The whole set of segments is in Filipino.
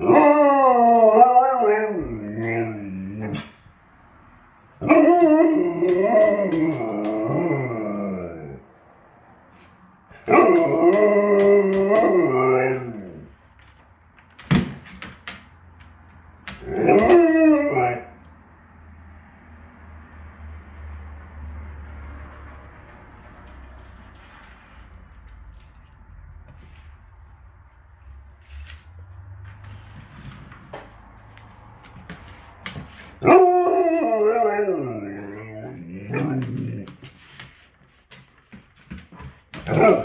Oh, Oh.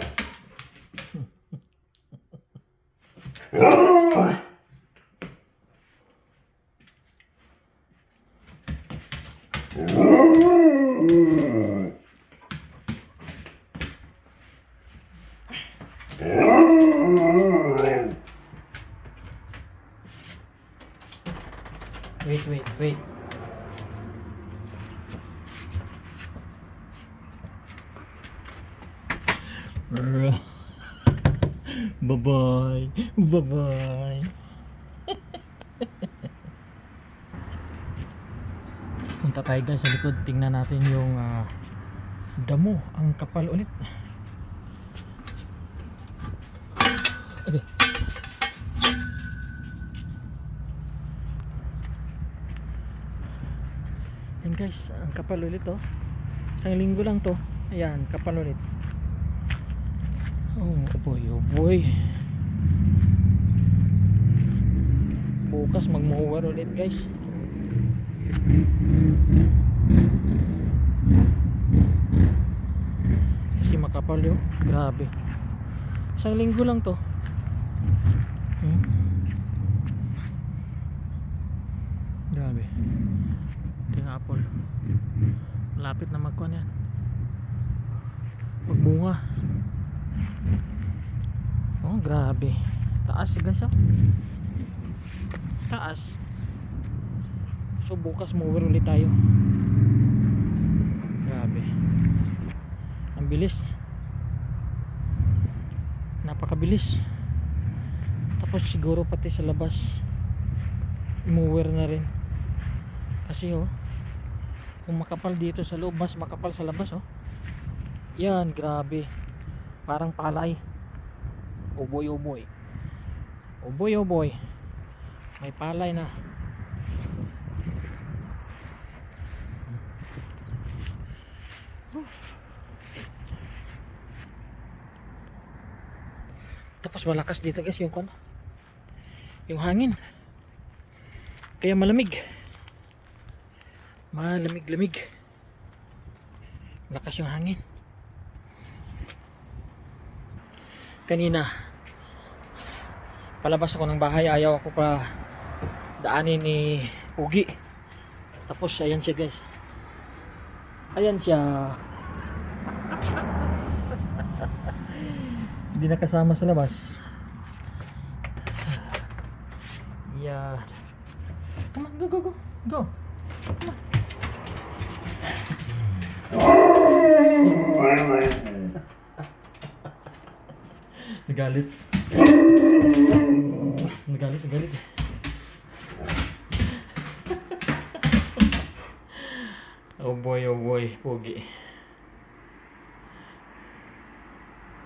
oh. Wait, wait, wait. Bye-bye. Bye-bye. Punta tayo guys sa likod. Tingnan natin yung ah, damo. Ang kapal ulit. Okay. Guys, ang kapal ulit oh. Isang linggo lang to. Ayan, kapal ulit. Oh boy, oh boy. Bukas magmuhuwar ulit guys. Kasi makapal yun. Grabe. Isang linggo lang to. Hmm? Grabe. Apple. Malapit na magkuhan yan. Magbunga. Oh, grabe. Taas guys oh. Taas. So bukas mover ulit tayo. Grabe. Ang bilis. Napakabilis. Tapos siguro pati sa labas mover na rin. Kasi oh kung makapal dito sa loob mas makapal sa labas oh. Yan, grabe. Parang palay. Oh boy, oh boy. Oh boy, oh boy. May palay na. Tapos malakas dito guys yung kon. Yung hangin. Kaya malamig. Malamig-lamig. Lakas yung hangin. Kanina palabas ako ng bahay, ayaw ako pa daanin ni Ugi. Tapos ayan siya guys. Ayan siya. Hindi nakasama sa labas. Yan. Come on, go, go, go. Go. Nagalit. Nagalit, nagalit. oh boy, oh boy, pogi.